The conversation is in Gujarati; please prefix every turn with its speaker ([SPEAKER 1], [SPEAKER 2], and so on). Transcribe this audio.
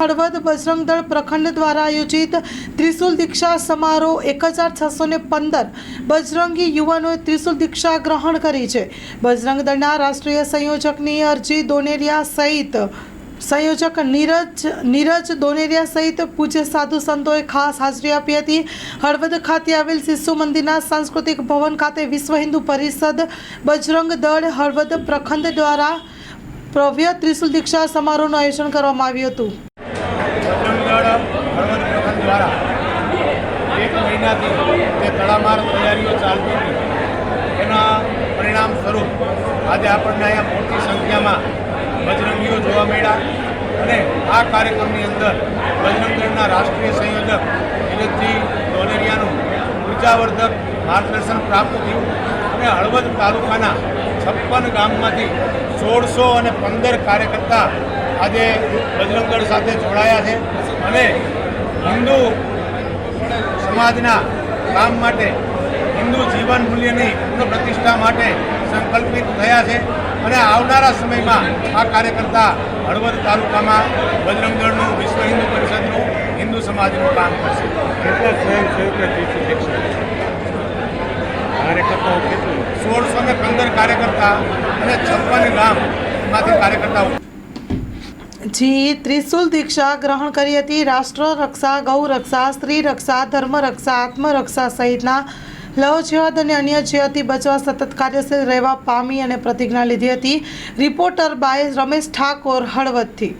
[SPEAKER 1] હળવદ બજરંગ દળ પ્રખંડ દ્વારા આયોજિત ત્રિશુલ દીક્ષા સમારોહ એક હજાર છસો ને પંદર બજરંગી યુવાનોએ ત્રિશુલ દીક્ષા ગ્રહણ કરી છે. બજરંગ દળના રાષ્ટ્રીય સંયોજકની અરજી દોનેરિયા સહિત સંયોજક નીરજ નીરજ દોનેરિયા સહિત પૂજ્ય સાધુ સંતોએ ખાસ હાજરી આપી હતી. હળવદ ખાતે આવેલ શિશુ મંદિરના સાંસ્કૃતિક ભવન ખાતે વિશ્વ હિન્દુ પરિષદ બજરંગ દળ હળવદ પ્રખંડ દ્વારા ભવ્ય ત્રિશુલ દીક્ષા સમારોહનું આયોજન કરવામાં આવ્યું હતું
[SPEAKER 2] બજરંગદળ હળવદ પ્રખંડ દ્વારા એક મહિનાથી જે તડામાર તૈયારીઓ ચાલતી હતી, એના પરિણામ સ્વરૂપ આજે આપણને અહીંયા મોટી સંખ્યામાં બજરંગીઓ જોવા મળ્યા અને આ કાર્યક્રમની અંદર બજરંગદળના રાષ્ટ્રીય સંયોજક વિનોદજી ડોલેરિયાનું ઉર્જાવર્ધક માર્ગદર્શન પ્રાપ્ત થયું અને હળવદ તાલુકાના છપ્પન ગામમાંથી સોળસો અને પંદર કાર્યકર્તા આજે બજરંગગઢ સાથે જોડાયા છે અને હિન્દુ સમાજના કામ માટે હિન્દુ જીવન મૂલ્યની પ્રતિષ્ઠા માટે સંકલ્પિત થયા છે અને આવનારા સમયમાં આ કાર્યકર્તા હળવદ તાલુકામાં બજરંગદળનું વિશ્વ હિન્દુ પરિષદનું હિન્દુ સમાજનું કામ કરશે.
[SPEAKER 3] કેટલા કાર્યકર્તાઓ
[SPEAKER 2] સોળસો ને પંદર કાર્યકર્તા અને છપ્પન ગામમાંથી કાર્યકર્તાઓ
[SPEAKER 1] જી, ત્રિશુલ દીક્ષા ગ્રહણ કરી હતી. રાષ્ટ્ર રક્ષા, ગૌ રક્ષા, સ્ત્રી રક્ષા, ધર્મ રક્ષા આત્મરક્ષા સહિતના લવ જેવાદ અને અન્ય જેવાથી બચવા સતત કાર્યશીલ રહેવા પામી અને પ્રતિજ્ઞા લીધી હતી. Reporter by Ramesh Thakor હળવદથી.